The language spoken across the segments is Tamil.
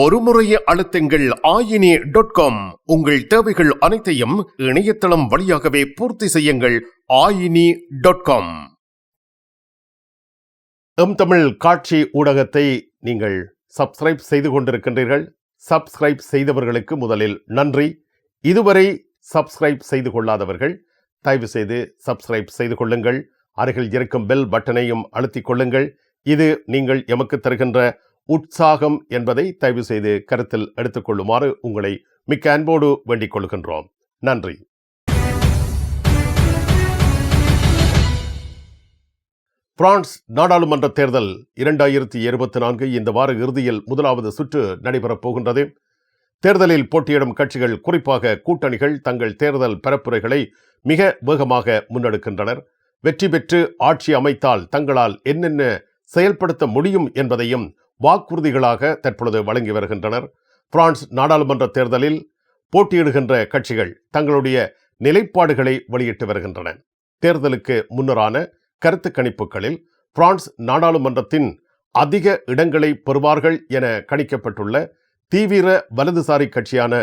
ஒரு அழுத்தங்கள் அழுத்துங்கள் ஆயினி டாட் காம் உங்கள் தேவைகள் அனைத்தையும் இணையதளம் வழியாகவே பூர்த்தி செய்யுங்கள் ஆயினி டாட் காம் எம் தமிழ் காட்சி ஊடகத்தை நீங்கள் சப்ஸ்கிரைப் செய்து கொண்டிருக்கின்றீர்கள். சப்ஸ்கிரைப் செய்தவர்களுக்கு முதலில் நன்றி. இதுவரை சப்ஸ்கிரைப் செய்து கொள்ளாதவர்கள் தயவு செய்து சப்ஸ்கிரைப் செய்து கொள்ளுங்கள். அருகில் இருக்கும் பெல் பட்டனையும் அழுத்திக் கொள்ளுங்கள். இது நீங்கள் எமக்கு தருகின்ற உற்சாகம் என்பதை தயவு செய்து கருத்தில் எடுத்துக்கொள்ளுமாறு உங்களை மிக்க அன்போடு வேண்டிக் கொள்கின்றோம். நன்றி. பிரான்ஸ் நாடாளுமன்ற தேர்தல் இரண்டாயிரத்தி இருபத்தி நான்கு இந்த வார இறுதியில் முதலாவது சுற்று நடைபெறப் போகின்றது. தேர்தலில் போட்டியிடும் கட்சிகள் குறிப்பாக கூட்டணிகள் தங்கள் தேர்தல் பரப்புரைகளை மிக வேகமாக முன்னெடுக்கின்றனர். வெற்றி பெற்று ஆட்சி அமைத்தால் தங்களால் என்னென்ன செயல்படுத்த முடியும் என்பதையும் வாக்குறுதிகளாக தற்பொழுது வழங்கி வருகின்றனர். பிரான்ஸ் நாடாளுமன்ற தேர்தலில் போட்டியிடுகின்ற கட்சிகள் தங்களுடைய நிலைப்பாடுகளை வெளியிட்டு வருகின்றன. தேர்தலுக்கு முன்னரான கருத்து கணிப்புகளில் பிரான்ஸ் நாடாளுமன்றத்தின் அதிக இடங்களை பெறுவார்கள் என கணிக்கப்பட்டுள்ள தீவிர வலதுசாரி கட்சியான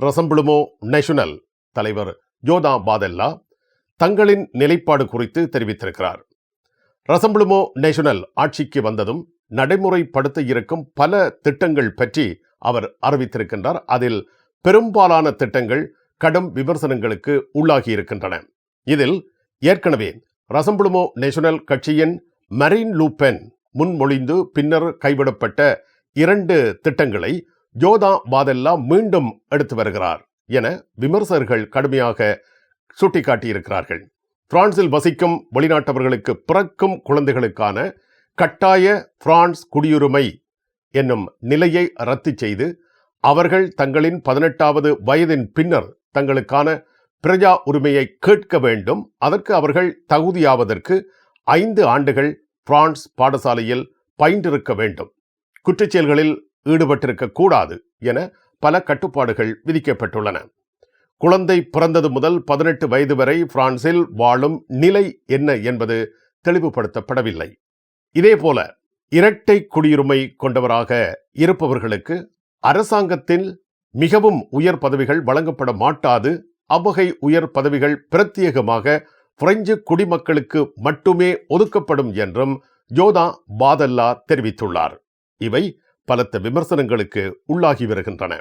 ரசம்பிளுமோ நேஷனல் தலைவர் ஜோதா பாதெல்லா தங்களின் நிலைப்பாடு குறித்து தெரிவித்திருக்கிறார். ரசம்பிளுமோ நேஷனல் ஆட்சிக்கு வந்ததும் நடைமுறைப்படுத்த இருக்கும் பல திட்டங்கள் பற்றி அவர் அறிவித்திருக்கின்றார். அதில் பெரும்பாலான திட்டங்கள் கடும் விமர்சனங்களுக்கு உள்ளாகி இருக்கின்றன. இதில் ஏற்கனவே ரசம்புளுமோ நேஷனல் கட்சியின் மரீன் லூபென் முன்மொழிந்து பின்னர் கைவிடப்பட்ட இரண்டு திட்டங்களை ஜோதா பாதெல்லா மீண்டும் எடுத்து வருகிறார் என விமர்சகர்கள் கடுமையாக சுட்டிக்காட்டியிருக்கிறார்கள். பிரான்சில் வசிக்கும் வெளிநாட்டவர்களுக்கு பிறக்கும் குழந்தைகளுக்கான கட்டாய பிரான்ஸ் குடியுரிமை என்னும் நிலையை ரத்து செய்து அவர்கள் தங்களின் பதினெட்டாவது வயதின் பின்னர் தங்களுக்கான பிரஜா உரிமையை கேட்க வேண்டும். அதற்கு அவர்கள் தகுதியாவதற்கு ஐந்து ஆண்டுகள் பிரான்ஸ் பாடசாலையில் பயின்றிருக்க வேண்டும். குற்றச்செயல்களில் ஈடுபட்டிருக்க கூடாது என பல கட்டுப்பாடுகள் விதிக்கப்பட்டுள்ளன. குழந்தை பிறந்தது முதல் பதினெட்டு வயது வரை பிரான்சில் வாழும் நிலை என்ன என்பது தெளிவுபடுத்தப்படவில்லை. இதேபோல இரட்டை குடியுரிமை கொண்டவராக இருப்பவர்களுக்கு அரசாங்கத்தில் மிகவும் உயர் பதவிகள் வழங்கப்பட மாட்டாது. அவ்வகை உயர் பதவிகள் பிரத்யேகமாக பிரெஞ்சு குடிமக்களுக்கு மட்டுமே ஒதுக்கப்படும் என்றும் ஜோதா பாதல்லா தெரிவித்துள்ளார். இவை பலத்த விமர்சனங்களுக்கு உள்ளாகி வருகின்றன.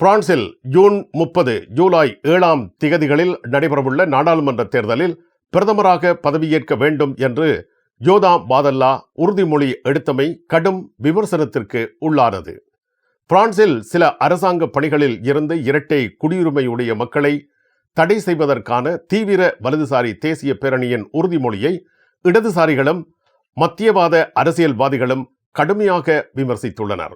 பிரான்சில் ஜூன் முப்பது ஜூலை ஏழாம் திகதிகளில் நடைபெறவுள்ள நாடாளுமன்ற தேர்தலில் பிரதமராக பதவியேற்க வேண்டும் என்று ஜோதா பாதல்லா உறுதிமொழி எடுத்தமை கடும் விமர்சனத்திற்கு உள்ளானது. பிரான்சில் சில அரசாங்க பணிகளில் இருந்து இரட்டை குடியுரிமையுடைய மக்களை தடை செய்வதற்கான தீவிர வலதுசாரி தேசிய பேரணியின் உறுதிமொழியை இடதுசாரிகளும் மத்தியவாத அரசியல்வாதிகளும் கடுமையாக விமர்சித்துள்ளனர்.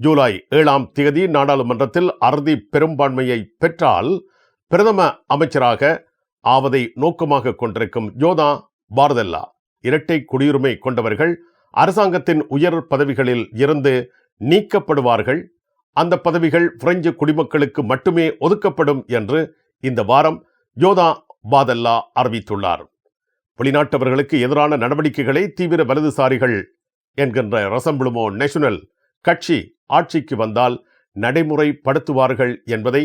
ஜூலை ஏழாம் தேதி நாடாளுமன்றத்தில் அறுதி பெரும்பான்மையை பெற்றால் பிரதம அமைச்சராக ஆவதை நோக்கமாக கொண்டிருக்கும் ஜோதா பாரதல்லா இரட்டை குடியுரிமை கொண்டவர்கள் அரசாங்கத்தின் உயர் பதவிகளில் இருந்து நீக்கப்படுவார்கள். அந்த பதவிகள் பிரெஞ்சு குடிமக்களுக்கு மட்டுமே ஒதுக்கப்படும் என்று இந்த வாரம் ஜோதா பாதல்லா அறிவித்துள்ளார். வெளிநாட்டவர்களுக்கு எதிரான நடவடிக்கைகளை தீவிர வலதுசாரிகள் என்கின்ற ரசம்புளுமோ நேஷனல் கட்சி ஆட்சிக்கு வந்தால் நடைமுறைப்படுத்துவார்கள் என்பதை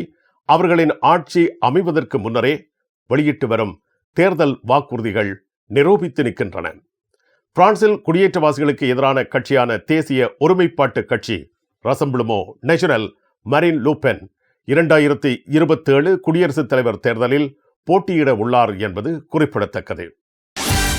அவர்களின் ஆட்சி அமைவதற்கு முன்னரே வெளியிட்டு வரும் தேர்தல் வாக்குறுதிகள் நிரூபித்து நிற்கின்றன. பிரான்சில் குடியேற்றவாசிகளுக்கு எதிரான கட்சியான தேசிய ஒருமைப்பாட்டு கட்சி ரசம்பிளுமோ நேஷனல் மரின் லூபென் இரண்டாயிரத்தி இருபத்தேழு குடியரசுத் தலைவர் தேர்தலில் போட்டியிட உள்ளார் என்பது குறிப்பிடத்தக்கது.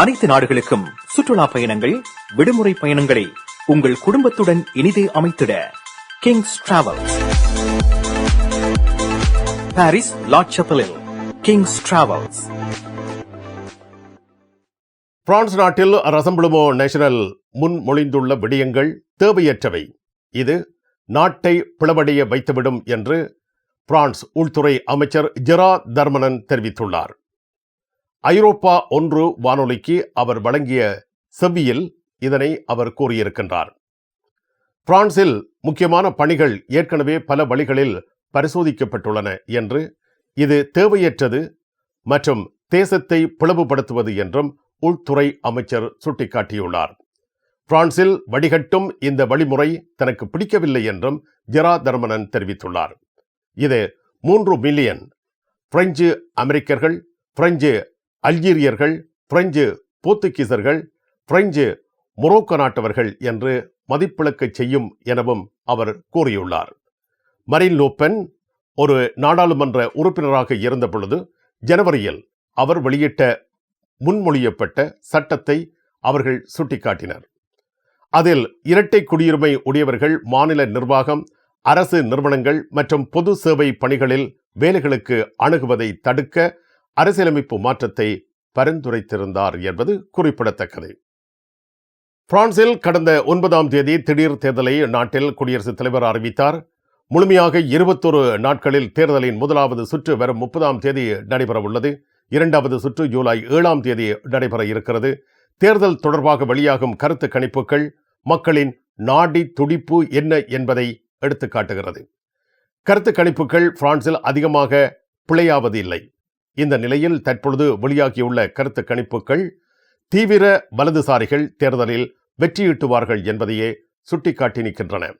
அனைத்து நாடுகளுக்கும் சுற்றுலா பயணங்கள் விடுமுறை பயணங்களை உங்கள் குடும்பத்துடன் இனிதே அமைத்திட கிங்ஸ் டிராவல்ஸ் பாரிஸ் லாட்சப்பலில் கிங்ஸ் டிராவல்ஸ் பிரான்ஸ் நாட்டில் ரசம்புளுமோ நேஷனல் முன்மொழிந்துள்ள விடயங்கள் தேவையற்றவை. இது நாட்டை பிளவடைய வைத்துவிடும் என்று பிரான்ஸ் உள்துறை அமைச்சர் ஜெரா தர்மனன் தெரிவித்துள்ளார். ஐரோப்பா ஒன்று வானொலிக்கு அவர் வழங்கிய செவ்வியில் இதனை அவர் கூறியிருக்கின்றார். பிரான்சில் முக்கியமான பணிகள் ஏற்கனவே பல வழிகளில் பரிசோதிக்கப்பட்டுள்ளன என்று இது தேவையற்றது மற்றும் தேசத்தை பிளவுபடுத்துவது என்றும் உள்துறை அமைச்சர் சுட்டிக்காட்டியுள்ளார். பிரான்சில் வடிகட்டும் இந்த வழிமுறை தனக்கு பிடிக்கவில்லை என்றும் ஜெரா தர்மனன் தெரிவித்துள்ளார். இது மூன்று மில்லியன் பிரெஞ்சு அமெரிக்கர்கள் பிரெஞ்சு அல்ஜீரியர்கள் பிரெஞ்சு போர்த்துகீசர்கள் பிரெஞ்சு மொரோக்கோ நாட்டவர்கள் என்று மதிப்பிழக்கச் செய்யும் எனவும் அவர் கூறியுள்ளார். மரின் லோப்பென் ஒரு நாடாளுமன்ற உறுப்பினராக இருந்த பொழுது ஜனவரியில் அவர் வெளியிட்ட முன்மொழியப்பட்ட சட்டத்தை அவர்கள் சுட்டிக்காட்டினர். அதில் இரட்டை குடியுரிமை உடையவர்கள் மாநில நிர்வாகம் அரசு நிறுவனங்கள் மற்றும் பொது சேவை பணிகளில் வேலைகளுக்கு அணுகுவதை தடுக்க அரசியலமைப்பு மாற்றத்தை பரிந்துரைத்திருந்தார் என்பது குறிப்பிடத்தக்கது. பிரான்சில் கடந்த ஒன்பதாம் தேதி திடீர் தேர்தலை நாட்டில் குடியரசுத் தலைவர் அறிவித்தார். முழுமையாக இருபத்தொரு நாட்களில் தேர்தலின் முதலாவது சுற்று வரும் முப்பதாம் தேதி நடைபெறவுள்ளது. இரண்டாவது சுற்று ஜூலை ஏழாம் தேதி நடைபெற இருக்கிறது. தேர்தல் தொடர்பாக வெளியாகும் கருத்து கணிப்புகள் மக்களின் நாடி துடிப்பு என்ன என்பதை எடுத்துக்காட்டுகிறது. கருத்து கணிப்புகள் பிரான்சில் அதிகமாக பிழையாவது இல்லை இந்த நிலையில் தற்பொழுது வெளியாகியுள்ள கருத்து கணிப்புகள் தீவிர வலதுசாரிகள் தேர்தலில் வெற்றியீட்டுவார்கள் என்பதையே சுட்டிக்காட்டி நிற்கின்றன.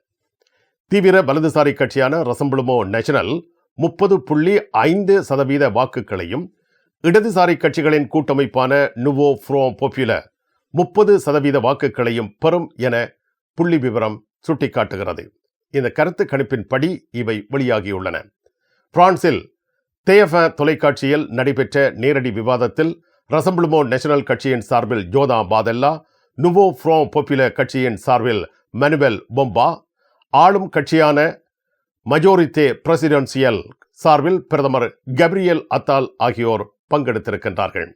தீவிர வலதுசாரி கட்சியான ரசம்புளுமோ நேஷனல் முப்பது புள்ளி ஐந்து சதவீத வாக்குகளையும் இடதுசாரி கட்சிகளின் கூட்டமைப்பான நுவோ ஃப்ரோ பொப்புலர் முப்பது சதவீத வாக்குகளையும் பெறும் என புள்ளி விவரம் சுட்டிக்காட்டுகிறது. இந்த கருத்து கணிப்பின்படி இவை வெளியாகியுள்ளன. பிரான்சில் தேஃப தொலைக்காட்சியில் நடைபெற்ற நேரடி விவாதத்தில் ரசம்பிளுமோ நேஷனல் கட்சியின் சார்பில் ஜோதா பாதெல்லா நுவோ ஃப்ரோ பொப்புலர் கட்சியின் சார்பில் மனுவல் பொம்பா ஆளும் கட்சியான மஜோரித்தே பிரசிடென்சியல் சார்பில் பிரதமர் கப்ரியல் அத்தால் ஆகியோர் பங்கெடுத்திருக்கின்றார்கள்.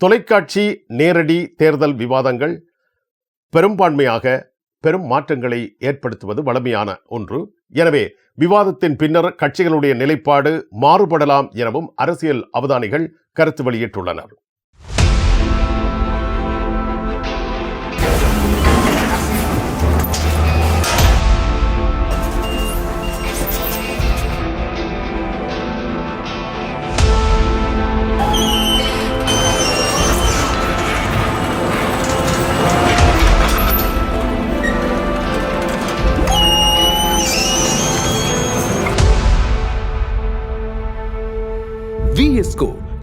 தொலைக்காட்சி நேரடி தேர்தல் விவாதங்கள் பெரும்பான்மையாக பெரும் மாற்றங்களை ஏற்படுத்துவது வளமையான ஒன்று. எனவே விவாதத்தின் பின்னர் கட்சிகளுடைய நிலைப்பாடு மாறுபடலாம் எனவும் அரசியல் அவதானிகள் கருத்து வெளியிட்டுள்ளனர்.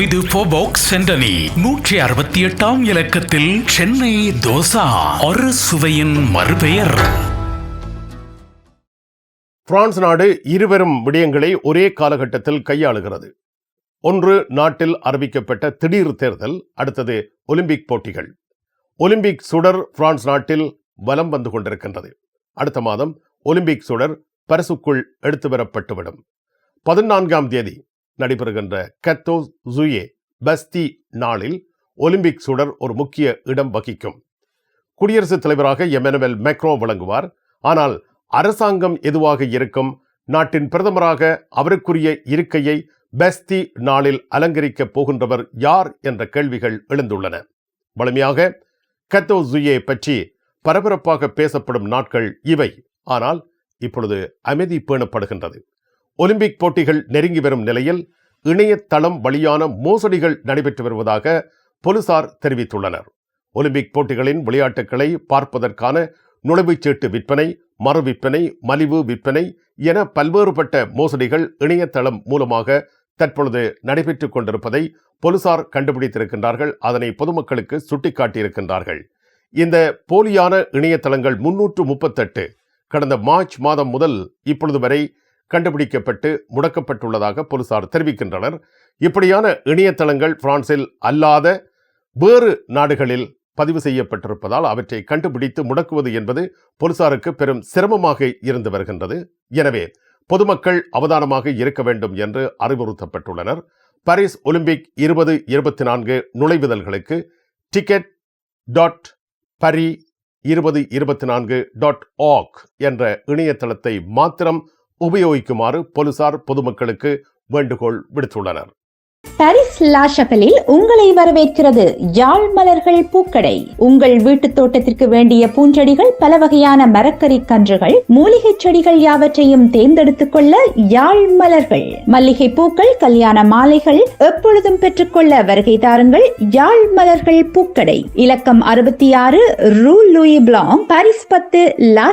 ருய்து போபாக் சென்டனி நூற்றி அறுபத்தி எட்டாம் இலக்கத்தில் சென்னை தோசா. ஒரு சுவையின் மறுபெயர். பிரான்ஸ் நாடு இருவரும் விடயங்களை ஒரே காலகட்டத்தில் கையாளுகிறது. ஒன்று நாட்டில் அறிவிக்கப்பட்ட திடீர் தேர்தல் அடுத்தது ஒலிம்பிக் போட்டிகள். ஒலிம்பிக் சுடர் பிரான்ஸ் நாட்டில் வலம் வந்து கொண்டிருக்கின்றது. அடுத்த மாதம் ஒலிம்பிக் சுடர் பரிசுக்குள் எடுத்து வரப்பட்டுவிடும் பதினான்காம் தேதி நடைபெறுகின்ற கத்தோ ஜுயே பஸ்தி நாளில் ஒலிம்பிக் சுடர் ஒரு முக்கிய இடம் வகிக்கும். குடியரசுத் தலைவராக எமனுவல் மெக்ரோ வழங்குவார் ஆனால் அரசாங்கம் எதுவாக இருக்கும்? நாட்டின் பிரதமராக அவருக்குரிய இருக்கையை பெஸ்தி நாளில் அலங்கரிக்கப் போகின்றவர் யார்? என்ற கேள்விகள் எழுந்துள்ளன. வலிமையாக கத்தோ ஜுயே பற்றி பரபரப்பாக பேசப்படும் நாட்கள் இவை. ஆனால் இப்பொழுது அமைதி பேணப்படுகின்றது. ஒலிம்பிக் போட்டிகள் நெருங்கி வரும் நிலையில் இணையதளம் வழியான மோசடிகள் நடைபெற்று வருவதாக போலீசார் தெரிவித்துள்ளனர். ஒலிம்பிக் போட்டிகளின் விளையாட்டுகளை பார்ப்பதற்கான நுழைவுச்சீட்டு விற்பனை மறு விற்பனை மலிவு விற்பனை என பல்வேறுபட்ட மோசடிகள் இணையதளம் மூலமாக தற்பொழுது நடைபெற்றுக் கொண்டிருப்பதை போலீசார் கண்டுபிடித்திருக்கின்றார்கள். அதனை பொதுமக்களுக்கு சுட்டிக்காட்டியிருக்கின்றார்கள். இந்த போலியான இணையதளங்கள் முன்னூற்று முப்பத்தெட்டு. கடந்த மார்ச் மாதம் முதல் இப்பொழுது வரை கண்டுபிடிக்கப்பட்டு முடக்கப்பட்டுள்ளதாக போலீசார் தெரிவிக்கின்றனர். இப்படியான இணையதளங்கள் பிரான்சில் அல்லாத வேறு நாடுகளில் பதிவு செய்யப்பட்டிருப்பதால் அவற்றை கண்டுபிடித்து முடக்குவது என்பது போலீசாருக்கு பெரும் சிரமமாக இருந்து வருகின்றது. எனவே பொதுமக்கள் அவதானமாக இருக்க வேண்டும் என்று அறிவுறுத்தப்பட்டுள்ளனர். பாரிஸ் ஒலிம்பிக் இருபது இருபத்தி நான்கு நுழைவுதல்களுக்கு டிக்கெட் டாட் பரி இருபது இருபத்தி நான்கு டாட் ஆக் என்ற இணையதளத்தை மாத்திரம் உபயோகிக்குமாறு போலீசார் பொதுமக்களுக்கு வேண்டுகோள் விடுத்துள்ளனர். பாரிஸ் லாஷப்பலில் உங்களை வரவேற்கிறது யாழ் மலர்கள் பூக்கடை. உங்கள் வீட்டு தோட்டத்திற்கு வேண்டிய பூஞ்செடிகள் பல வகையான மரக்கறி கன்றுகள் மூலிகை செடிகள் யாவற்றையும் தேர்ந்தெடுத்துக் கொள்ள யாழ் மலர்கள். மல்லிகை பூக்கள் கல்யாண மாலைகள் எப்பொழுதும் பெற்றுக்கொள்ள வருகை தாருங்கள் யாழ் மலர்கள் பூக்கடை. இலக்கம் அறுபத்தி ஆறு ரூ லூயி பிளாங் பாரிஸ் பத்து லா